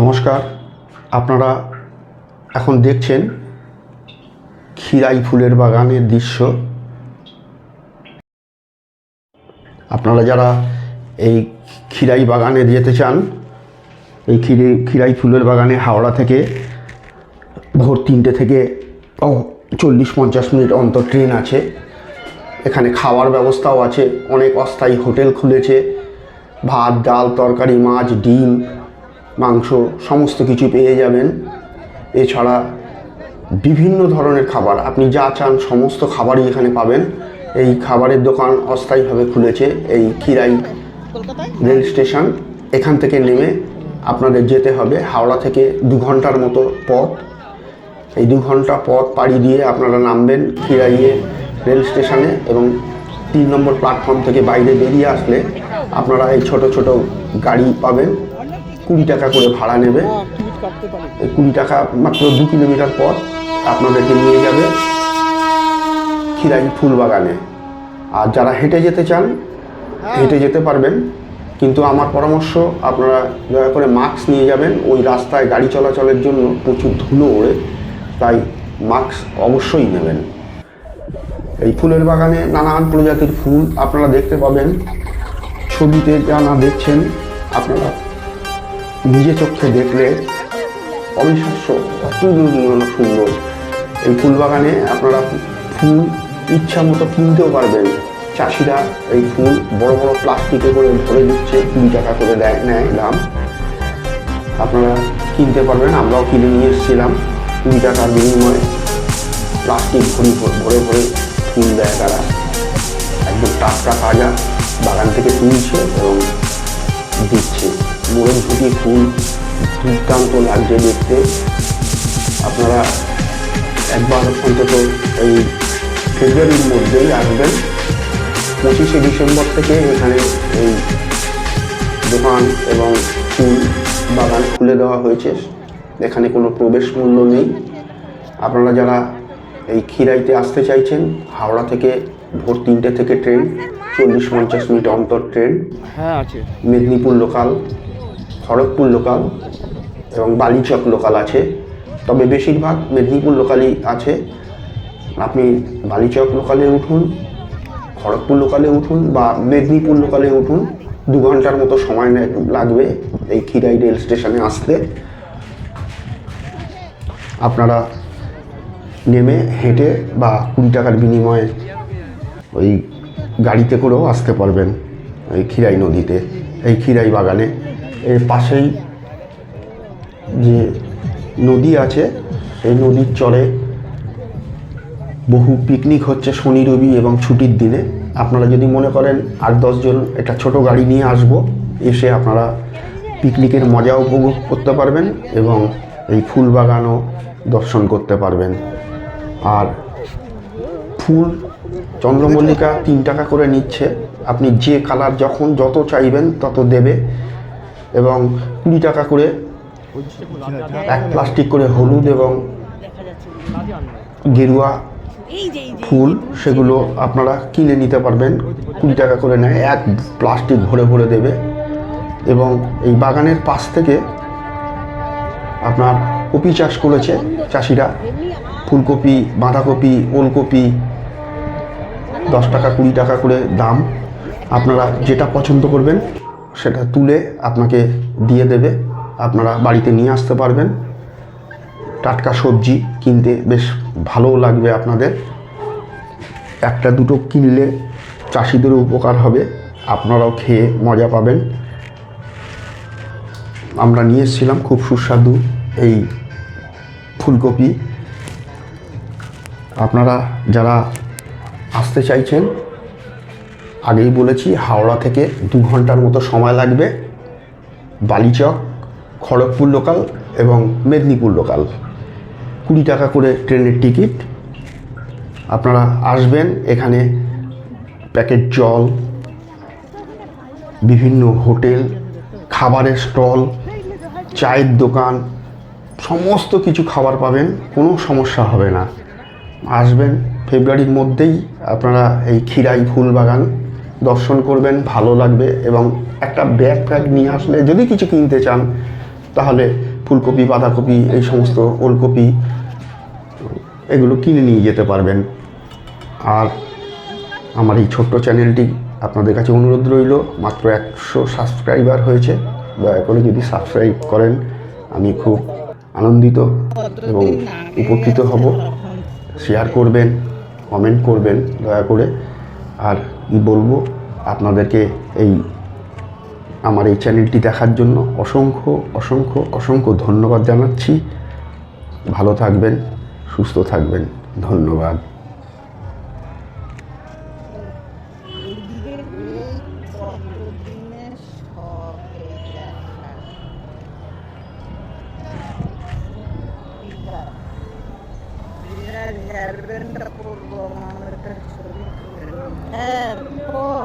নমস্কার। আপনারা এখন দেখছেন খিরাই ফুলের বাগানের দৃশ্য। আপনারা যারা এই খিরাই বাগানে যেতে চান, এই খিরে খিরাই ফুলের বাগানে হাওড়া থেকে ভোর তিনটে থেকে চল্লিশ পঞ্চাশ মিনিট অন্তর ট্রেন আছে। এখানে খাওয়ার ব্যবস্থাও আছে। অনেক অস্থায়ী হোটেল খুলেছে। ভাত, ডাল, তরকারি, মাছ, ডিম মাংস সমস্ত কিছু পেয়ে যাবেন। এছাড়া বিভিন্ন ধরনের খাবার, আপনি যা চান সমস্ত খাবারই এখানে পাবেন। এই খাবারের দোকান অস্থায়ীভাবে খুলেছে এই খিরাই রেল স্টেশন। এখান থেকে নেমে আপনাদের যেতে হবে হাওড়া থেকে দু ঘণ্টার মতো পথ। এই দু ঘণ্টা পথ পাড়ি দিয়ে আপনারা নামবেন খিরাইয়ে রেল স্টেশনে এবং তিন নম্বর প্ল্যাটফর্ম থেকে বাইরে বেরিয়ে আসলে আপনারা এই ছোট ছোট গাড়ি পাবেন। কুড়ি টাকা করে ভাড়া নেবে। এই কুড়ি টাকা মাত্র দু কিলোমিটার পর আপনাদেরকে নিয়ে যাবে খিরাই ফুল বাগানে আর যারা হেঁটে যেতে চান হেঁটে যেতে পারবেন। কিন্তু আমার পরামর্শ আপনারা দয়া করে মাস্ক নিয়ে যাবেন। ওই রাস্তায় গাড়ি চলাচলের জন্য প্রচুর ধুলো ওড়ে তাই মাস্ক অবশ্যই নেবেন। এই ফুলের বাগানে নানান প্রজাতির ফুল আপনারা দেখতে পাবেন। ছবিতে যা না দেখছেন আপনারা নিজে চোখে দেখলে অবিশ্বাস্য অতুলনীয় সুন্দর। এই ফুল বাগানে আপনারা ফুল ইচ্ছা মতো কিনতেও পারবেন। চাষিরা এই ফুল বড় বড় প্লাস্টিকে করে ভরে দিচ্ছে, কুড়ি টাকা করে দেয়, নেয় দাম। আপনারা কিনতে পারবেন, আমরাও কিনে নিয়ে এসেছিলাম। কুড়ি টাকার বিনিময়ে প্লাস্টিক ভরি, ভরে ভরে ফুল দেয় তারা। একদম টাটকা তাজা বাগান থেকে তুলছে এবং দিচ্ছে। মোড়ের ঝুঁকি ফুল দুর্দান্ত লাগছে দেখতে। আপনারা একবার অন্তত এই ফেব্রুয়ারির মধ্যেই আসবেন। পঁচিশে ডিসেম্বর থেকে এখানে এই দোকান এবং ফুল বাগান খুলে দেওয়া হয়েছে। এখানে কোনো প্রবেশ মূল্য নেই। আপনারা যারা এই খিরাইতে আসতে চাইছেন হাওড়া থেকে ভোর তিনটে থেকে ট্রেন চল্লিশ পঞ্চাশ মিনিট অন্তর ট্রেন। হ্যাঁ আছে। মেদিনীপুর লোকাল। খড়গপুর লোকাল এবং বালিচক লোকাল আছে। তবে বেশিরভাগ মেদিনীপুর লোকালই আছে। আপনি বালিচক লোকালে উঠুন, খড়গপুর লোকালে উঠুন বা মেদিনীপুর লোকালে উঠুন, দু ঘণ্টার মতো সময় লাগবে এই খিরাই রেল স্টেশনে আসতে। আপনারা নেমে হেঁটে বা কুড়ি টাকার বিনিময়ে ওই গাড়িতে করেও আসতে পারবেন, ওই খিরাই নদীতে। এই খিরাই বাগানে। এর পাশেই যে নদী আছে সেই নদীর চরে বহু পিকনিক হচ্ছে শনি, রবি এবং ছুটির দিনে। আপনারা যদি মনে করেন আট দশজন একটা ছোট গাড়ি নিয়ে আসব, এসে আপনারা পিকনিকের মজা উপভোগ করতে পারবেন এবং এই ফুল বাগানও দর্শন করতে পারবেন। আর ফুল চন্দ্রমল্লিকা তিন টাকা করে নিচ্ছে। আপনি যে কালার যখন যত চাইবেন তত দেবে এবং কুড়ি টাকা করে এক প্লাস্টিক করে হলুদ এবং গেরুয়া ফুল সেগুলো আপনারা কিনে নিতে পারবেন। কুড়ি টাকা করে নেয়, এক প্লাস্টিক ভরে ভরে দেবে এবং এই বাগানের পাশ থেকে আপনার কপি চাষ করেছে চাষিরা। ফুলকপি, বাঁধাকপি, ওলকপি, দশ টাকা, কুড়ি টাকা করে দাম। আপনারা যেটা পছন্দ করবেন, সেটা তুলে আপনাকে দিয়ে দেবে। আপনারা বাড়িতে নিয়ে আসতে পারবেন। টাটকা সবজি কিনতে বেশ ভালোও লাগবে আপনাদের। একটা দুটো কিনলে চাষিদেরও উপকার হবে। আপনারাও খেয়ে মজা পাবেন। আমরা নিয়ে এসেছিলাম খুব সুস্বাদু এই ফুলকপি। আপনারা যারা আসতে চাইছেন, আগেই বলেছি, হাওড়া থেকে দু ঘণ্টার মতো সময় লাগবে। বালিচক, খড়গপুর লোকাল এবং মেদিনীপুর লোকাল কুড়ি টাকা করে ট্রেনের টিকিট। আপনারা আসবেন, এখানে প্যাকেট জল, বিভিন্ন হোটেল, খাবারের স্টল, চায়ের দোকান, সমস্ত কিছু খাবার পাবেন, কোনো সমস্যা হবে না। আসবেন। ফেব্রুয়ারির মধ্যেই আপনারা এই খিরাই ফুল বাগান দর্শন করবেন, ভালো লাগবে এবং একটা ব্যাগ ফ্যাগ নিয়ে আসলে যদি কিছু কিনতে চান, তাহলে ফুলকপি, বাঁধাকপি, এই সমস্ত ওলকপি, এগুলো কিনে নিয়ে যেতে পারবেন। আর আমার এই ছোট্ট চ্যানেলটি আপনাদের কাছে অনুরোধ রইল, মাত্র একশো সাবস্ক্রাইবার হয়েছে। দয়া করে যদি সাবস্ক্রাইব করেন, আমি খুব আনন্দিত এবং উপকৃত হব। শেয়ার করবেন কমেন্ট করবেন, দয়া করে। আর কি বলব, আপনাদেরকে এই আমার এই চ্যানেলটি দেখার জন্য অসংখ্য অসংখ্য অসংখ্য ধন্যবাদ জানাচ্ছি। ভালো থাকবেন, সুস্থ থাকবেন। ধন্যবাদ। Erpor